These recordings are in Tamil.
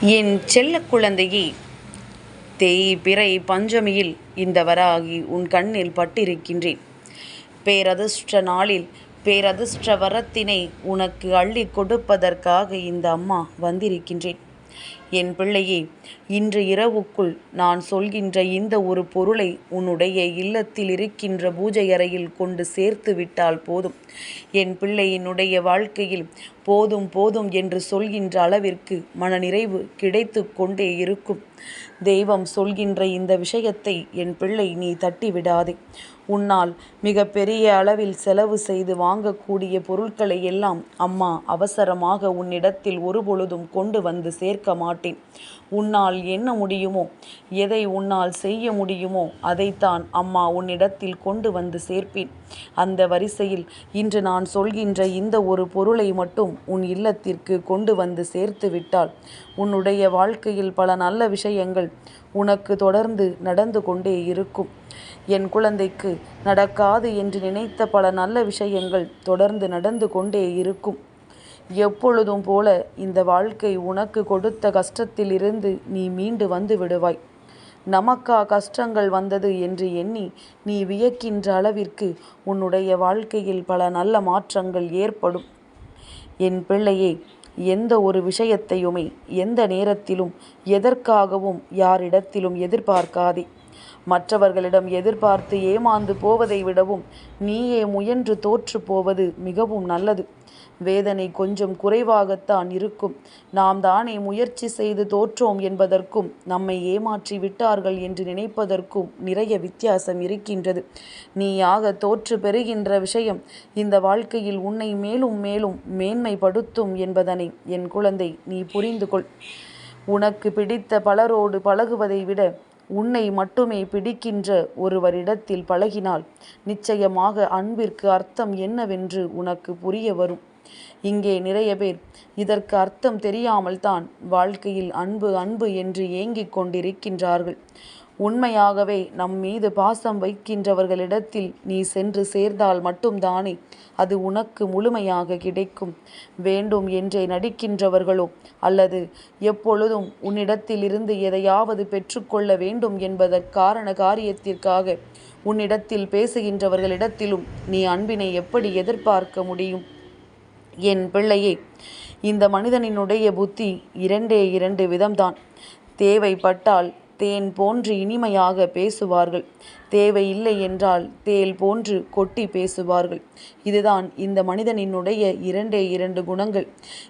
என் செல்ல குழந்தையே தேய்பிறை பஞ்சமியில் இந்த வராகி உன் கண்ணில் பட்டிருக்கின்றேன். பேரதிர்ஷ்ட நாளில் பேரதிர்ஷ்ட வரத்தினை உனக்கு அள்ளி கொடுப்பதற்காக இந்த அம்மா வந்திருக்கின்றேன். என் பிள்ளையே இன்று இரவுக்குள் நான் சொல்கின்ற இந்த ஒரு பொருளை உன்னுடைய இல்லத்தில் இருக்கின்ற பூஜை அறையில் கொண்டு சேர்த்து விட்டால் போதும். என் பிள்ளையினுடைய வாழ்க்கையில் போதும் போதும் என்று சொல்கின்ற அளவிற்கு மனநிறைவு கிடைத்து கொண்டே இருக்கும். தெய்வம் சொல்கின்ற இந்த விஷயத்தை என் பிள்ளை நீ தட்டி விடாதே உன்னால் மிக பெரிய அளவில் செலவு செய்து வாங்கக்கூடிய பொருட்களை எல்லாம் அம்மா அவசரமாக உன்னிடத்தில் ஒருபொழுதும் கொண்டு வந்து சேர்க்க மாட்டேன். உன்னால் என்ன முடியுமோ எதை உன்னால் செய்ய முடியுமோ அதைத்தான் அம்மா உன்னிடத்தில் கொண்டு வந்து சேர்ப்பேன். அந்த வரிசையில் இன்று நான் சொல்கின்ற இந்த ஒரு பொருளை மட்டும் உன் இல்லத்திற்கு கொண்டு வந்து சேர்த்து விட்டால் உன்னுடைய வாழ்க்கையில் பல நல்ல விஷயங்கள் உனக்கு தொடர்ந்து நடந்து கொண்டே இருக்கும். என் குழந்தைக்கு நடக்காது என்று நினைத்த பல நல்ல விஷயங்கள் தொடர்ந்து நடந்து கொண்டே இருக்கும். எப்பொழுதும் போல இந்த வாழ்க்கை உனக்கு கொடுத்த கஷ்டத்திலிருந்து நீ மீண்டு வந்து விடுவாய். நமக்கா கஷ்டங்கள் வந்தது என்று எண்ணி நீ வியக்கின்ற அளவிற்கு உன்னுடைய வாழ்க்கையில் பல நல்ல மாற்றங்கள் ஏற்படும். என் பிள்ளையே எந்த ஒரு விஷயத்தையுமே எந்த நேரத்திலும் எதற்காகவும் யாரிடத்திலும் எதிர்பார்க்காதே. மற்றவர்களிடம் எதிர்பார்த்து ஏமாந்து போவதை விடவும் நீயே முயன்று தோற்று போவது மிகவும் நல்லது. வேதனை கொஞ்சம் குறைவாகத்தான் இருக்கும். நாம் தானே முயற்சி செய்து தோற்றோம் என்பதற்கும் நம்மை ஏமாற்றி விட்டார்கள் என்று நினைப்பதற்கும் நிறைய வித்தியாசம் இருக்கின்றது. நீயாக தோற்று பெறுகின்ற விஷயம் இந்த வாழ்க்கையில் உன்னை மேலும் மேலும் மேன்மைப்படுத்தும் என்பதனை என் குழந்தை நீ புரிந்து கொள் உனக்கு பிடித்த பலரோடு பழகுவதை விட உன்னை மட்டுமே பிடிக்கின்ற ஒருவரிடத்தில் பழகினால் நிச்சயமாக அன்பிற்கு அர்த்தம் என்னவென்று உனக்கு புரிய வரும். இங்கே நிறைய பேர் இதற்கு அர்த்தம் தெரியாமல் தான் வாழ்க்கையில் அன்பு அன்பு என்று ஏங்கிக் கொண்டிருக்கின்றார்கள். உண்மையாகவே நம் மீது பாசம் வைக்கின்றவர்களிடத்தில் நீ சென்று சேர்ந்தால் மட்டும்தானே அது உனக்கு முழுமையாக கிடைக்கும். வேண்டும் என்றே நடிக்கின்றவர்களோ அல்லது எப்பொழுதும் உன்னிடத்தில் இருந்து எதையாவது பெற்றுக்கொள்ள வேண்டும் என்பதற்கான காரியத்திற்காக உன்னிடத்தில் பேசுகின்றவர்களிடத்திலும் நீ அன்பினை எப்படி எதிர்பார்க்க முடியும்? என் பிள்ளையே இந்த மனிதனினுடைய புத்தி இரண்டே இரண்டு விதம்தான். தேவைப்பட்டால் தேன் போன்று இனிமையாக பேசுவார்கள். தேவையில்லை என்றால் தேல் போன்று கொட்டி பேசுவார்கள். இதுதான் இந்த மனிதனினுடைய இரண்டே இரண்டு குணங்கள்.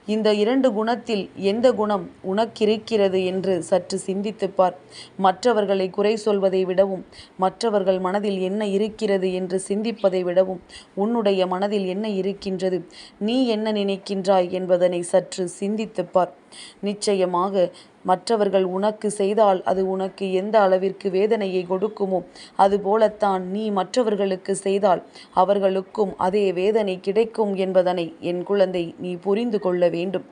இந்த இரண்டு குணத்தில் எந்த குணம் உனக்கிருக்கிறது என்று சற்று சிந்தித்துப்பார். மற்றவர்களை குறை சொல்வதை விடவும் மற்றவர்கள் மனதில் என்ன இருக்கிறது என்று சிந்திப்பதை விடவும் உன்னுடைய மனதில் என்ன இருக்கின்றது நீ என்ன நினைக்கின்றாய் என்பதனை சற்று சிந்தித்துப்பார். நிச்சயமாக மற்றவர்கள் உனக்கு செய்தால் அது உனக்கு எந்த அளவிற்கு வேதனையை கொடுக்குமோ அதுபோலத்தான் நீ மற்றவர்களுக்கு செய்தால் அவர்களுக்கும் அதே வேதனை கிடைக்கும் என்பதனை என் குழந்தை நீ புரிந்து கொள்ள வேண்டும்.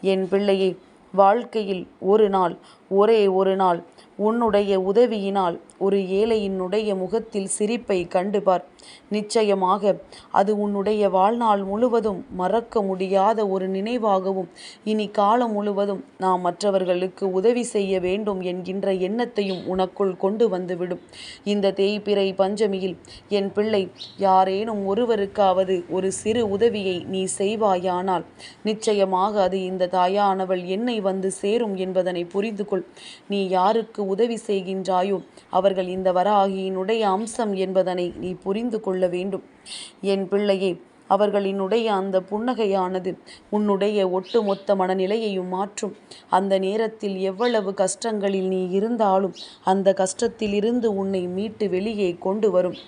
என் பிள்ளையே வாழ்க்கையில் ஒரு நாள் ஒரே ஒரு நாள். உன்னுடைய உதவியினால் ஒரு ஏழையினுடைய முகத்தில் சிரிப்பை கண்டுபார் நிச்சயமாக அது உன்னுடைய வாழ்நாள் முழுவதும் மறக்க முடியாத ஒரு நினைவாகவும் இனி காலம் முழுவதும் நாம் மற்றவர்களுக்கு உதவி செய்ய வேண்டும் என்கின்ற எண்ணத்தையும் உனக்குள் கொண்டு வந்துவிடும். இந்த தேய்பிறை பஞ்சமியில் என் பிள்ளை யாரேனும் ஒருவருக்காவது ஒரு சிறு உதவியை நீ செய்வாயானால் நிச்சயமாக அது இந்த தாயானவள் என்னை வந்து சேரும் என்பதனை புரிந்து கொள். நீ யாருக்கு உதவி செய்கின்றாயோ? அவர்கள் இந்த வராகியினுடைய அம்சம் என்பதனை நீ புரிந்து கொள்ள வேண்டும். என் பிள்ளையே அவர்களினுடைய அந்த புன்னகையானது உன்னுடைய ஒட்டுமொத்த மனநிலையையும் மாற்றும். அந்த நேரத்தில் எவ்வளவு கஷ்டங்களில் நீ இருந்தாலும் அந்த கஷ்டத்திலிருந்து உன்னை மீட்டு வெளியே கொண்டு வரும்.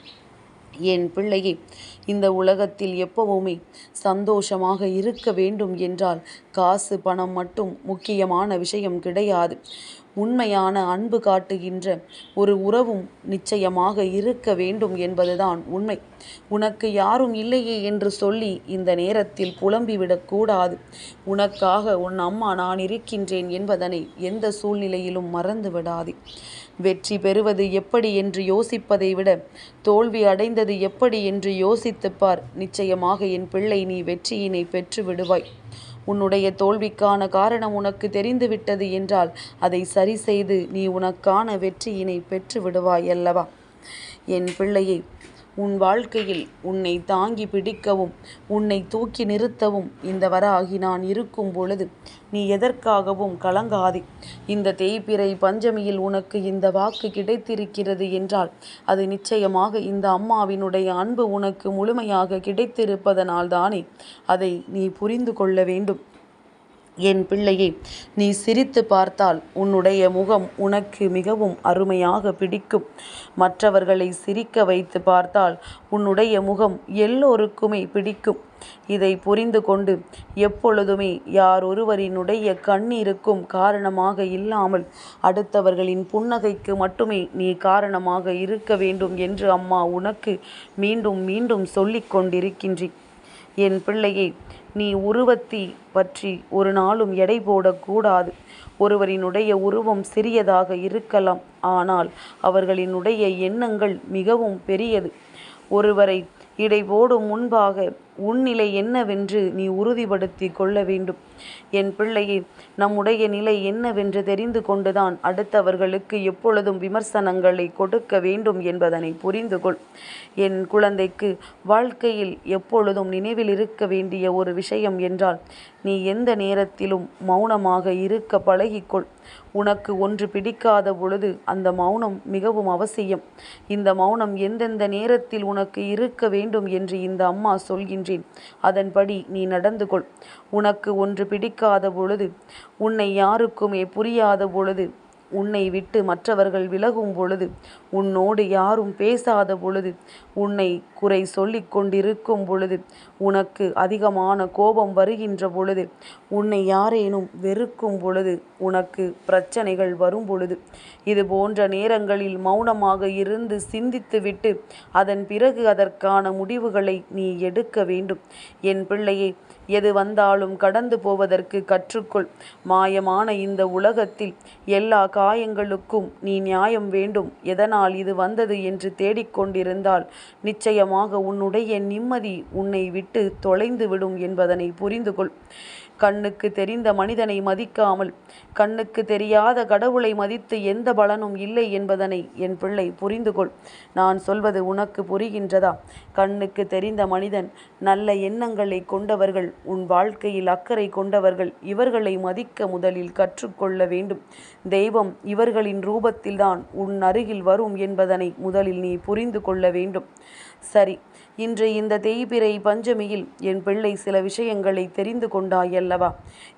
என் பிள்ளையே இந்த உலகத்தில் எப்பவுமே சந்தோஷமாக இருக்க வேண்டும் என்றால் காசு பணம் மட்டும் முக்கியமான விஷயம் கிடையாது. உண்மையான அன்பு காட்டுகின்ற ஒரு உறவும் நிச்சயமாக இருக்க வேண்டும் என்பதுதான் உண்மை. உனக்கு யாரும் இல்லையே என்று சொல்லி இந்த நேரத்தில் புலம்பிவிடக்கூடாது உனக்காக உன் அம்மா நான் இருக்கின்றேன் என்பதனை எந்த சூழ்நிலையிலும் மறந்து விடாதே. வெற்றி பெறுவது எப்படி என்று யோசிப்பதை விட தோல்வி அடைந்தது எப்படி என்று யோசித்துப்பார் நிச்சயமாக என் பிள்ளை நீ வெற்றியினை பெற்று விடுவாய். உன்னுடைய தோல்விக்கான காரணம் உனக்கு தெரிந்துவிட்டது என்றால் அதை சரி செய்து நீ உனக்கான வெற்றியினை பெற்று விடுவாய் அல்லவா என் பிள்ளையை உன் வாழ்க்கையில் உன்னை தாங்கி பிடிக்கவும் உன்னை தூக்கி நிறுத்தவும் இந்த வராகி நான் இருக்கும் பொழுது நீ எதற்காகவும் கலங்காதே. இந்த தேய்பிறை பஞ்சமியில் உனக்கு இந்த வாக்கு கிடைத்திருக்கிறது என்றால் அது நிச்சயமாக இந்த அம்மாவினுடைய அன்பு உனக்கு முழுமையாக கிடைத்திருப்பதனால்தானே அதை நீ புரிந்து கொள்ள வேண்டும். என் பிள்ளையே நீ சிரித்து பார்த்தால் உன்னுடைய முகம் உனக்கு மிகவும் அருமையாக பிடிக்கும். மற்றவர்களை சிரிக்க வைத்து பார்த்தால் உன்னுடைய முகம் எல்லோருக்குமே பிடிக்கும். இதை புரிந்து கொண்டு எப்பொழுதுமே யார் ஒருவரினுடைய கண்ணீருக்கும் காரணமாக இல்லாமல் அடுத்தவர்களின் புன்னகைக்கு மட்டுமே நீ காரணமாக இருக்க வேண்டும் என்று அம்மா உனக்கு மீண்டும் மீண்டும் சொல்லிக் கொண்டிருக்கின்றேன் என் பிள்ளையை நீ உருவத்தி பற்றி ஒரு நாளும் எடை போடக்கூடாது. ஒருவரினுடைய உருவம் சிறியதாக இருக்கலாம். ஆனால் அவர்களினுடைய எண்ணங்கள் மிகவும் பெரியது. ஒருவரை இடை போடும் முன்பாக உன் நிலை என்னவென்று நீ உறுதிப்படுத்தி கொள்ள வேண்டும். என் பிள்ளையே நம்முடைய நிலை என்னவென்று தெரிந்து கொண்டுதான் அடுத்தவர்களுக்கு எப்பொழுதும் விமர்சனங்களை கொடுக்க வேண்டும் என்பதனை புரிந்து கொள். என் குழந்தைக்கு வாழ்க்கையில் எப்பொழுதும் நினைவில் இருக்க வேண்டிய ஒரு விஷயம் என்றால் நீ எந்த நேரத்திலும் மௌனமாக இருக்க பழகிக்கொள். உனக்கு ஒன்று பிடிக்காத பொழுது அந்த மௌனம் மிகவும் அவசியம். இந்த மௌனம் எந்தெந்த நேரத்தில் உனக்கு இருக்க வேண்டும் என்று இந்த அம்மா சொல்கின்ற சொல்கின்றேன் அதன்படி நீ நடந்து கொள் உனக்கு ஒன்று பிடிக்காத பொழுது உன்னை யாருக்குமே புரியாத பொழுது உன்னை விட்டு மற்றவர்கள் விலகும் பொழுது உன்னோடு யாரும் பேசாத பொழுது உன்னை குறை சொல்லிக் கொண்டிருக்கும் பொழுது உனக்கு அதிகமான கோபம் வருகின்ற பொழுது உன்னை யாரேனும் வெறுக்கும் பொழுது உனக்கு பிரச்சனைகள் வரும் பொழுது. இது போன்ற நேரங்களில் மௌனமாக இருந்து சிந்தித்துவிட்டு அதன் பிறகு அதற்கான முடிவுகளை நீ எடுக்க வேண்டும். என் பிள்ளையே எது வந்தாலும் கடந்து போவதற்கு கற்றுக்கொள். மாயமான இந்த உலகத்தில் எல்லா காயங்களுக்கும் நீ நியாயம் வேண்டும். எதனால் இது வந்தது என்று தேடிக்கொண்டிருந்தால் நிச்சயமாக உன்னுடைய நிம்மதி உன்னை விட்டு தொலைந்து விடும் என்பதனை புரிந்து கொள் கண்ணுக்கு தெரிந்த மனிதனை மதிக்காமல் கண்ணுக்கு தெரியாத கடவுளை மதித்து எந்த பலனும் இல்லை என்பதனை என் பிள்ளை புரிந்து கொள் நான் சொல்வது உனக்கு புரிகின்றதா? கண்ணுக்கு தெரிந்த மனிதன் நல்ல எண்ணங்களை கொண்டவர்கள் உன் வாழ்க்கையில் அக்கறை கொண்டவர்கள் இவர்களை மதிக்க முதலில் கற்றுக்கொள்ள வேண்டும். தெய்வம் இவர்களின் ரூபத்தில்தான் உன் அருகில் வரும் என்பதனை முதலில் நீ புரிந்து கொள்ள வேண்டும். சரி இன்று இந்த தேய்பிறை பஞ்சமியில் என் பிள்ளை சில விஷயங்களை தெரிந்து கொண்டாயல்லவா?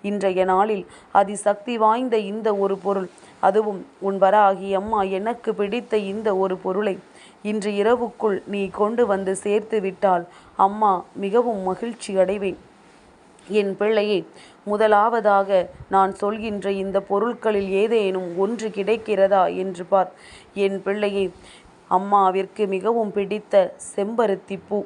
இன்றைய நாளில் அதிசக்தி வாய்ந்த இந்த ஒரு பொருள் அதுவும் உன் வராகி அம்மா எனக்கு பிடித்த இந்த ஒரு பொருளை இன்று இரவுக்குள் நீ கொண்டு வந்து சேர்த்து விட்டால் அம்மா மிகவும் மகிழ்ச்சி அடைவேன். என் பிள்ளையே முதலாவதாக நான் சொல்கின்ற இந்த பொருட்களில் ஏதேனும் ஒன்று கிடைக்கிறதா என்று பார். என் பிள்ளையே அம்மாவிற்கு மிகவும் பிடித்த செம்பருத்தி பூ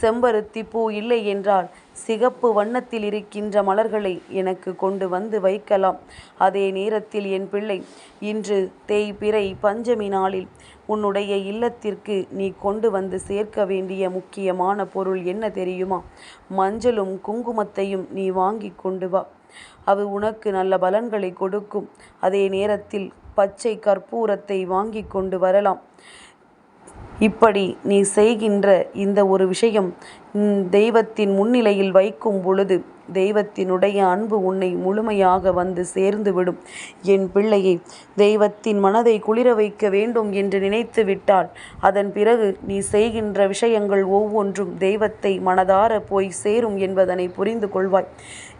செம்பருத்தி பூ இல்லை என்றால் சிகப்பு வண்ணத்தில் இருக்கின்ற மலர்களை எனக்கு கொண்டு வந்து வைக்கலாம். அதே நேரத்தில் என் பிள்ளை இன்று தேய்பிறை பஞ்சமி நாளில் உன்னுடைய இல்லத்திற்கு நீ கொண்டு வந்து சேர்க்க வேண்டிய முக்கியமான பொருள் என்ன தெரியுமா? மஞ்சளும் குங்குமத்தையும் நீ வாங்கி கொண்டு வா. அது உனக்கு நல்ல பலன்களை கொடுக்கும். அதே நேரத்தில் பச்சை கற்பூரத்தை வாங்கி கொண்டு வரலாம். இப்படி நீ செய்கின்ற இந்த ஒரு விஷயம் தெய்வத்தின் முன்னிலையில் வைக்கும் பொழுது தெய்வத்தினுடைய அன்பு உன்னை முழுமையாக வந்து சேர்ந்துவிடும். என் பிள்ளையை தெய்வத்தின் மனதை குளிர வைக்க வேண்டும் என்று நினைத்து விட்டால் அதன் பிறகு நீ செய்கின்ற விஷயங்கள் ஒவ்வொன்றும் தெய்வத்தை மனதார போய் சேரும் என்பதனை புரிந்து கொள்வாய்.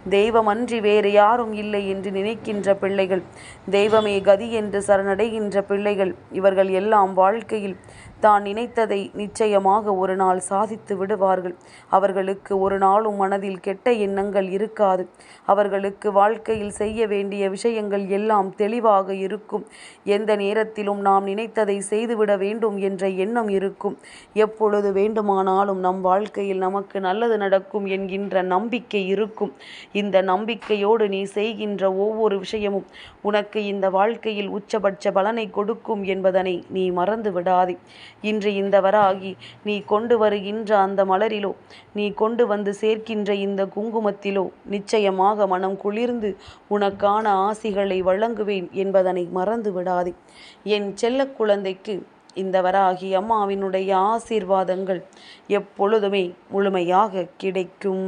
தெய்வமன்றி வேறு யாரும் இல்லை என்று நினைக்கின்ற பிள்ளைகள் தெய்வமே கதி என்று சரணடைகின்ற பிள்ளைகள் இவர்கள் எல்லாம் வாழ்க்கையில் தான் நினைத்ததை நிச்சயமாக ஒரு நாள் சாதித்து விடுவார்கள். அவர்களுக்கு ஒரு நாளும் மனதில் கெட்ட எண்ணங்கள் இருக்காது. அவர்களுக்கு வாழ்க்கையில் செய்ய வேண்டிய விஷயங்கள் எல்லாம் தெளிவாக இருக்கும். எந்த நேரத்திலும் நாம் நினைத்ததை செய்துவிட வேண்டும் என்ற எண்ணம் இருக்கும். எப்பொழுது வேண்டுமானாலும் நம் வாழ்க்கையில் நமக்கு நல்லது நடக்கும் என்கின்ற நம்பிக்கை இருக்கும். இந்த நம்பிக்கையோடு நீ செய்கின்ற ஒவ்வொரு விஷயமும் உனக்கு இந்த வாழ்க்கையில் உச்சபட்ச பலனை கொடுக்கும் என்பதனை நீ மறந்து விடாதே இன்று இந்த வராகி நீ கொண்டு வருகின்ற அந்த மலரிலோ நீ கொண்டு வந்து சேர்க்கின்ற இந்த குங்குமத்திலோ நிச்சயமாக மனம் குளிர்ந்து உனக்கான ஆசிகளை வழங்குவேன் என்பதனை மறந்து விடாதே. என் செல்ல குழந்தைக்கு இந்த வராகி அம்மாவினுடைய ஆசீர்வாதங்கள் எப்பொழுதுமே முழுமையாக கிடைக்கும்.